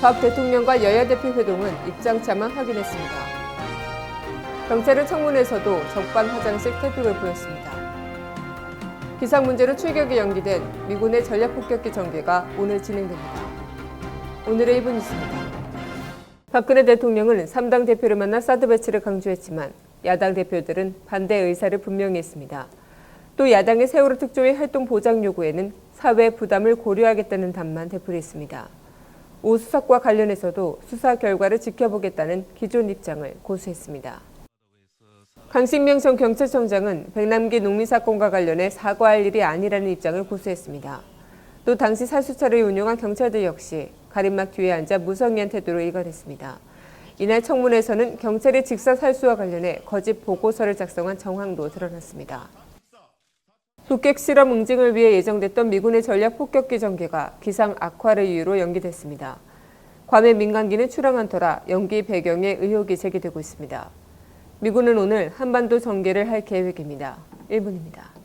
박 대통령과 여야 대표 회동은 입장차만 확인했습니다. 경찰은 청문회에서도 적반하장식 태도를 보였습니다. 기상 문제로 출격이 연기된 미군의 전략 폭격기 전개가 오늘 진행됩니다. 오늘의 1분 있습니다. 박근혜 대통령은 3당 대표를 만나 사드 배치를 강조했지만 야당 대표들은 반대 의사를 분명히 했습니다. 또 야당의 세월호 특조위 활동 보장 요구에는 사회 부담을 고려하겠다는 답만 되풀이했습니다. 오 수석과 관련해서도 수사 결과를 지켜보겠다는 기존 입장을 고수했습니다. 강신명 전 경찰청장은 백남기 농민 사건과 관련해 사과할 일이 아니라는 입장을 고수했습니다. 또 당시 살수차를 운용한 경찰들 역시 가림막 뒤에 앉아 무성의한 태도로 일관했습니다. 이날 청문회에서는 경찰이 직사 살수와 관련해 거짓 보고서를 작성한 정황도 드러났습니다. 북핵 실험 응징을 위해 예정됐던 미군의 전략 폭격기 전개가 기상 악화를 이유로 연기됐습니다. 괌의 민간기는 출항한 터라 연기 배경에 의혹이 제기되고 있습니다. 미군은 오늘 한반도 전개를 할 계획입니다. 1분입니다.